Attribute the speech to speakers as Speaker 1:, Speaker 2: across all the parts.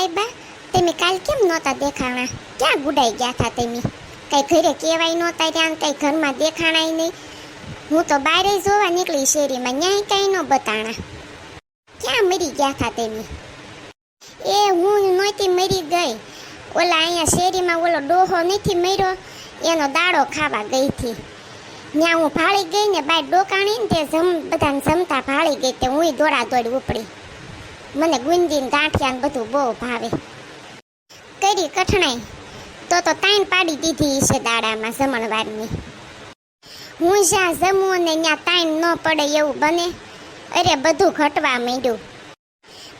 Speaker 1: હાય બા તમે કાલ કેમ નહોતા દેખાણા? ક્યાં ગુડાઈ ગયા હતા તમે? કઈ ઘરે કહેવાય નહોતા ત્યાં કંઈ ઘરમાં દેખાણાય નહીં. હું તો બારે જોવા નીકળી શેરીમાં, ન્યાય કાંઈ ન બતાણા. ક્યાં મરી ગયા હતા તમે? એ હું નહોતી મરી ગઈ. ઓલા અહીંયા શેરીમાં ઓલો ડોહો નથી મર્યો, એનો દાડો ખાવા ગઈ હતી. ત્યાં હું ભાળી ગઈ ને બાય ડોકાણી ને તે જમ, બધાને જમતા ભાળી ગઈ તે હું દોડા દોડ ઉપડી. મને ગુંદીને ગાંઠિયા ને બધું બહુ ભાવે. કરી કઠણાઈ. તો તો તાઈન પાડી દીધી છે દાડામાં જમણવારની. હું જ્યાં જમું ને ત્યાં તાઈન ન પડે એવું બને, અરે બધું ઘટવા માંડ્યું.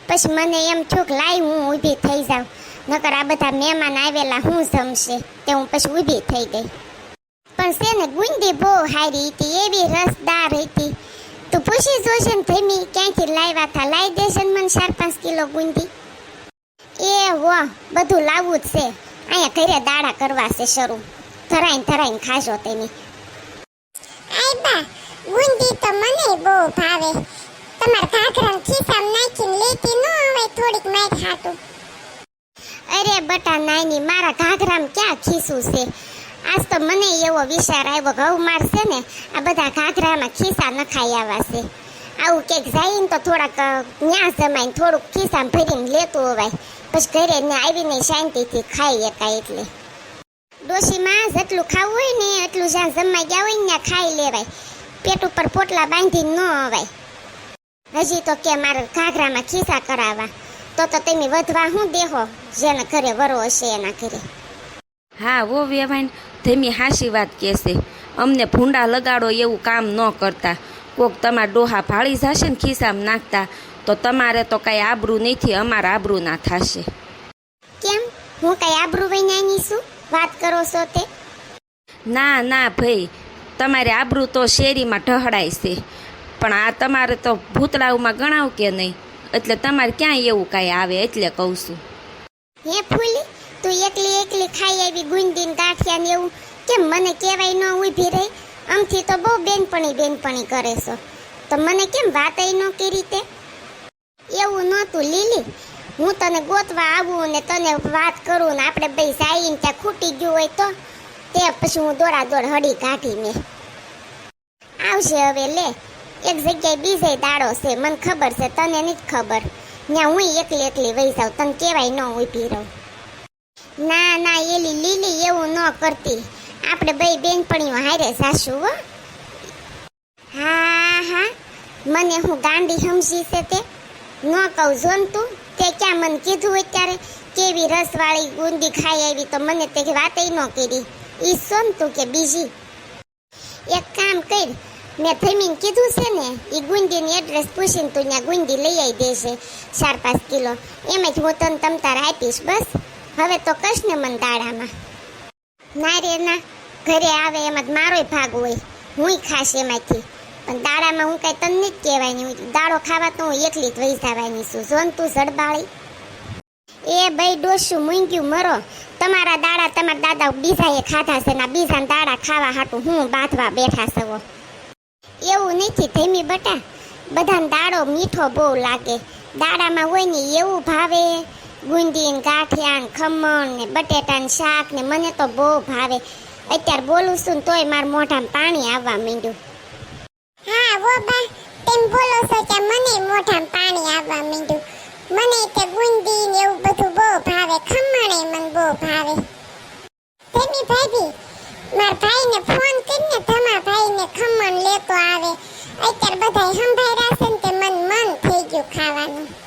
Speaker 1: પછી મને એમ થયું કે લાઈ હું ઊભી થઈ જાઉં, નકર આ બધા મહેમાન આવેલા હું જમશે, તે હું પછી ઊભી થઈ ગઈ. પણ છે ને ગુંદી બહુ હારી હતી, એવી રસદાર હતી. તું પૂછી જોશે ને ધમી ક્યાંથી લાવ્યા હતા લાવી દેશે ને મને ચાર પાંચ કિલો ગુંદી. એ વાહ બધું લાવવું જ છે. અહીંયા ઘરે દાડા કરવા છે શરૂ. ધરાઈને ધરાઈને ખાજો તેની. આઈબા ગુંદી તો મને બહુ ભાવે. તમાર ઘાઘરા ખીસામ નાખીને લેતી ન આવે થોડીક માઈ ખાતું અરે બટા નાની મારા ઘાઘરામાં ક્યાં ખીસું છે? આજ તો મને એવો વિચાર આવ્યો ઘઉં મારશે ને, આ બધા ઘાઘરામાં ખિસ્સા નખાઈ આવ્યા છે. આવું ક્યાંક જાય ને તો થોડાક ન્યા જમાઈને થોડુંક ખિસ્સામાં ભરીને લેતું હોવાય. પછી ઘરે ને આવીને શાંતિથી ખાઈ શકાય એટલે. ડોશીમાં જેટલું ખાવું હોય ને, એટલું જ્યાં જમાઈ ગયા હોય ત્યાં ખાઈ લેવાય. પેટ ઉપર પોટલા બાંધી ન અવાય. હજી તો કે મારે ઘાઘરામાં ખિસ્સા કરાવવા. તો તો તમે વધવા હું દેહો? જેના ઘરે વરો હશે એના ઘરે.
Speaker 2: હા, વો વેવાઈન ધેમી હાસી વાત કહેશે અમને ભૂંડા લગાડો એવું કામ ન કરતા. કોક તમારા ડોહા ભાળી જશે ને ખિસ્સામાં નાખતા તો તમારે તો કાંઈ આબરૂ નથી અમારા આબરૂ ના થશે.
Speaker 1: કેમ? હું કઈ આબરૂ વૈનાની છું? વાત કરો છો તે?
Speaker 2: ના ના ભાઈ તમારે આબરૂ તો શેરીમાં ઢહડાય છે. પણ આ તમારે તો ભૂતળાઓમાં ગણાવ કે નહીં? એટલે તમારે ક્યાંય એવું કાંઈ આવે એટલે કહું છું.
Speaker 1: હે ફૂલી તું એકલી એકલી ખાઈ આવી ગુંદી ને ગાંઠિયા ને એવું. કેમ મને કહેવાય ન ઊભી રહી? આમથી તો બહુ બેનપણી બેનપણી કરે છો. તો મને કેમ વાતય ન કરી તે? એવું નહોતું, લીલી. હું તને ગોતવા આવું ને તને વાત કરું ને આપણે ભાઈ સાઈન ત્યાં ખૂટી ગયું હોય તો? તે પછી હું દોડા દોડ હડી કાઢીને આવશે હવે લે. એક જગ્યાએ બીજે દાડો છે. મને ખબર છે, તને નથી ખબર. ત્યાં હું એકલી એકલી વહી જાઉં. તને કહેવાય ન ઊભી રહું. ના ના, એલી લીલી એવું ન કરતી. આપણે બે બેનપણીઓ હારે સાસુ હો. હા હા. મને હું ગાંડી સમજી છે તે. ન કહું જો તું. તે ક્યાં મને કીધું અત્યારે? કેવી રસવાળી ગુંદી ખાઈ આવી તો મને તે વાતે ન કરી. ઈ સોન તું કે બીજી. એક કામ કર, મેં થમીને કીધું છે ને એ ગુંદીની એડ્રેસ પૂછીને તું ત્યાં ગુંદી લઈ આવી દેશે ચાર પાંચ કિલો. એમ જ હું તને તમ તાર આપીશ, બસ. હવે તો કશ ને મન દાડામાં ઘરે આવે એમાં જ મારોય ભાગ હોય. હુંય ખાશ એમાંથી. પણ દાડામાં હું કાંઈ તને જ કહેવાની હું દાડો ખાવા તો હું એકલી જ વહી જવાની છું. જોન તું જડબાળી એ ભાઈ ડોસું મૂંગ્યું મરો. તમારા દાડા તમારા દાદા બીજાએ ખાધા છે ને આ બીજા દાડા ખાવા હાટું હું બાંધવા બેઠા સવો. એવું નથી ધીમી બટા. બધાને દાડો મીઠો બહુ લાગે. દાડામાં હોય ને એવું ભાવે. ગુંદી ને ને ખમણ ને બટેટા ને શાક ને મને તો બહુ ભાવે. અત્યારે બોલું છું ને તોય મારા મોઢામાં પાણી આવવા માંડ્યું. હા, વો બા, તેમ બોલો છો કે મને મોઢામાં પાણી આવવા માંડ્યું. મને તે ગુંદી ને એવું બધું બહુ ભાવે એ મને બહુ ભાવે. તેમી ભાભી, મારા ભાઈને ફોન કરીને તમારા ભાઈને ખમણ લેતો આવે. અત્યારે બધાય સંભાઈ રાખે ને તે મન મન થઈ ગયું ખાવાનું.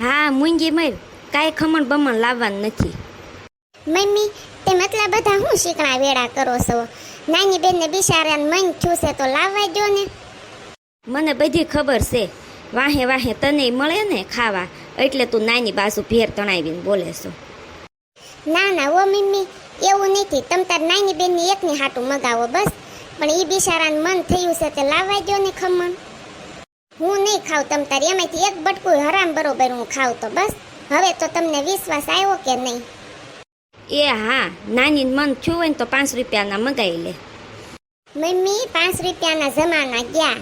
Speaker 2: હા મૂંગી મર. કાંઈ ખમણ બમણ લાવવાનું નથી.
Speaker 1: મમ્મી તે મતલબ બધા હું શીકણા વેડા કરો છો? નાની બેનને બિચારાને મન થયું છે તો લાવવા દો ને.
Speaker 2: મને બધી ખબર છે. વાહે વાહે તને મળે ને ખાવા. એટલે તું નાની બાજુ ભેર તણાવીને બોલે છો.
Speaker 1: ના ના ઓ મમ્મી એવું નથી. તમ તાર નાની બેનની એકની હાટું મગાવો બસ. પણ એ બિચારાને મન થયું છે તે લાવવા દો ને ખમણ. હું નહીં ખાવ તમ તારી એમાંથી એક બટકું હરામ બરોબર હું ખાવ તો બસ. હવે તો તમને વિશ્વાસ આવ્યો કે નહીં?
Speaker 2: એ હા નાની મન થયું હોય ને તો પાંચ રૂપિયાના મગાવી લે.
Speaker 1: મમ્મી પાંચ રૂપિયાના જમાના ગયા.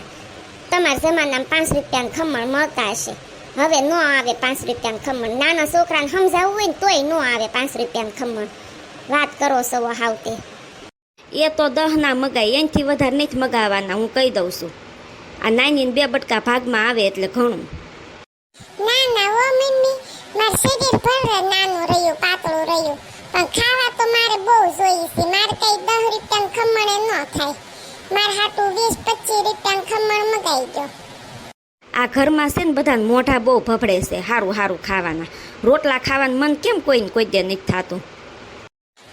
Speaker 1: તમારા જમાનામાં પાંચ રૂપિયાના ખમણ મળતા હશે. હવે નો આવે પાંચ રૂપિયાનું ખમણ. નાના છોકરાને સમજાવવું હોય ને તોય ન આવે પાંચ રૂપિયાનું ખમણ. વાત કરો સવો હાવતે.
Speaker 2: એ તો દહના મગાય એનાથી વધારે નથી મગાવવાના હું કહી દઉં છું. આ નાની બે બટકા ભાગમાં આવે એટલે ઘણું.
Speaker 1: ના ના ઓ મમ્મી માર શરીર ભર નાનું રહ્યું પાતળું રહ્યું પણ ખાવા તો મારે બહુ જોઈએ છે. મારે કઈ દસ રૂપિયાનું ખમણે ન થાય. મારે હાટું વીસ પચીસ રૂપિયાનું ખમણ મગાવી દો
Speaker 2: આ ઘરમાં છે ને બધાને મોઢા બહુ ભભડે છે સારું સારું ખાવાના. રોટલા ખાવાનું મન કેમ કોઈને કોઈ દે નથી થતું?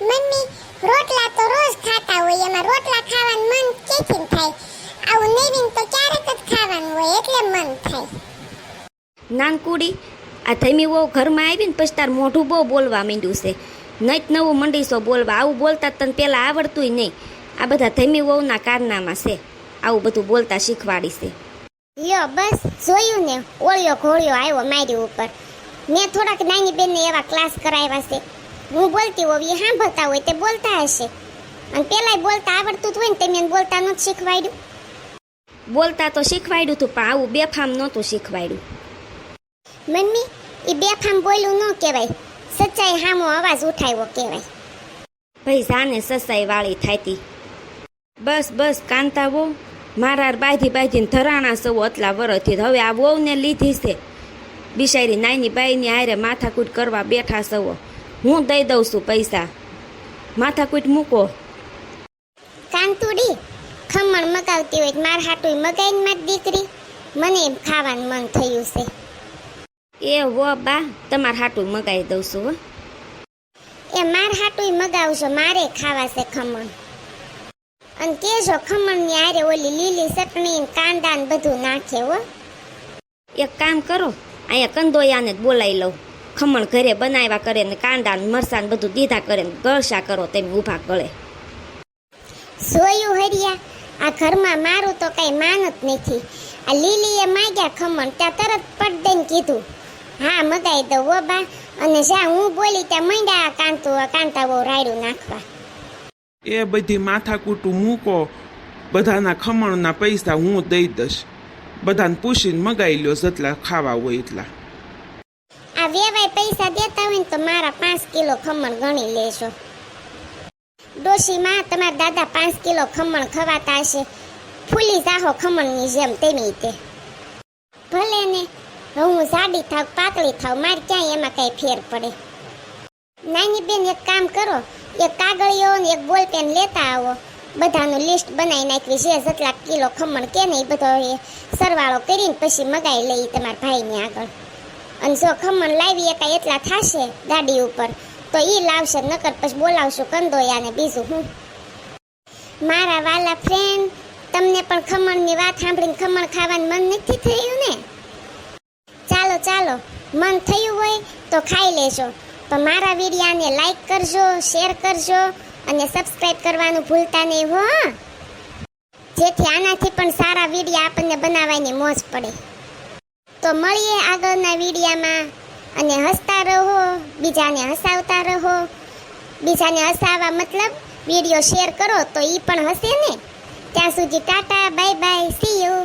Speaker 1: મમ્મી રોટલા તો રોજ ખાતા હોય એમાં રોટલા ખાવાનું મન કેથી થાય? આવું નવીન તો ક્યારેક જ ખાવાનું હોય એટલે મન થાય.
Speaker 2: નાનકુડી આ ધમી વહુ ઘરમાં આવી ને પછી તાર મોઢું બહુ બોલવા માંડ્યું છે. નહીં જ નવું મંડીશો બોલવા આવું બોલતા તને પહેલાં આવડતુંય નહીં. આ બધા ધમી વહુના કારનામાં છે. આવું બધું બોલતા શીખવાડી છે.
Speaker 1: લ્યો બસ જોયું ને ઓળિયો ઘોળિયો આવ્યો મારી ઉપર. મેં થોડાક નાની બેનને એવા ક્લાસ કરાવ્યા છે. હું બોલતી હોવી એ સાંભળતા હોય તે બોલતા હશે. અને પેલાય બોલતા આવડતું જ હોય ને તેમને બોલતા નથી શીખવાડ્યું.
Speaker 2: બોલતા તો શીખવાડ્યું હતું પણ આવું બેફામ નહોતું શીખવાડ્યું.
Speaker 1: મમ્મી એ બેફામ બોલ્યું ન કહેવાય. સચ્ચાઈ હામો અવાજ ઉઠાવ્યો કહેવાય.
Speaker 2: ભાઈ જાને સસાઈ વાળી થાતી બસ બસ કાંતા વહુ મારા બાંધી બાંધીને ધરાણા સૌ અટલા વરસથી હવે આ વહુને લીધી છે. બિચારી નાની બાઈની હારે માથાકૂટ કરવા બેઠા સૌ. હું દઈ દઉં છું પૈસા. માથાકૂટ મૂકો.
Speaker 1: કાંતુડી ખમણ મગાવતી હોય માર હાટું મગાઈને માર દીકરી. મને એમ ખાવાનું મન થયું છે.
Speaker 2: એ વો બા તમારે હાટું મગાવી દઉં છું હો.
Speaker 1: એ માર હાટું મગાવશો મારે ખાવા છે ખમણ. અને કેજો ખમણની આરે ઓલી લીલી ચટણી કાંદા ને બધું નાખે હો.
Speaker 2: એક કામ કરો અહીંયા કંદોયાને જ બોલાવી લઉં. ખમણ ઘરે બનાવ્યા કરે ને કાંદા ને મરસા ને બધું દીધા કરે ને ગળશા કરો તેમ ઊભા ગળે.
Speaker 1: જોયું હરિયા આ ઘરમાં મારું તો કાંઈ માન જ નથી. આ લીલીએ માગ્યા ખમણ ત્યાં તરત પટ દઈને કીધું હા મગાઈ દઉં ઓ બા અને જ્યાં હું બોલી ત્યાં મંડ્યા કાંતુ કાંતા બહુ રાયડું નાખવા.
Speaker 3: એ બધી માથાકૂટું મૂકો બધાના ખમણના પૈસા હું દઈ દઈશ. બધાને પૂછીને મગાઈ લ્યો જેટલા ખાવા હોય એટલા.
Speaker 1: આ વેવાય પૈસા દેતા હોય ને તો મારા પાંચ કિલો ખમણ ગણી લેજો. ડોશીમાં તમારા દાદા પાંચ કિલો ખમણ ખવાતા હશે. ફૂલી જાહો ખમણની જેમ તેની તે. ભલે ને, હું જાડી થાવ, પાતળી થાવ, મારે ક્યાંય એમાં કઈ ફેર પડે. નાની બેન, એક કામ કરો, એક કાગળીઓ ને એક બોલપેન લેતા આવો. બધાનું લિસ્ટ બનાવી નાખવી છે, જેટલા કિલો ખમણ કે ને એ બધો સરવાળો કરીને પછી મગાવી લઈ તમારા ભાઈને આગળ. અને જો ખમણ લાવી કાંઈ એટલા થાશે ગાડી ઉપર તો એ લાવશે, નકર પછી બોલાવશું કંદોયાને બીજું હું. મારા વાલા ફ્રેન્ડ તમને પણ ખમણની વાત સાંભળીને ખમણ ખાવાનું મન નથી થયું ને? ચાલો ચાલો, મન થયું હોય તો ખાઈ લેજો. તો મારા વિડીયાને લાઈક કરજો શેર કરજો અને સબસ્ક્રાઈબ કરવાનું ભૂલતા નહીં હો. જેથી આનાથી પણ સારા વિડીયા આપણને બનાવવાની મોજ પડે. તો મળીએ આગળના વિડીયામાં. અને હસતા રહો, બીજાને હસાવતા રહો. બીજાને હસાવવા મતલબ વીડિયો શેર કરો તો એ પણ હસે ને. ત્યાં સુધી tata bye bye see you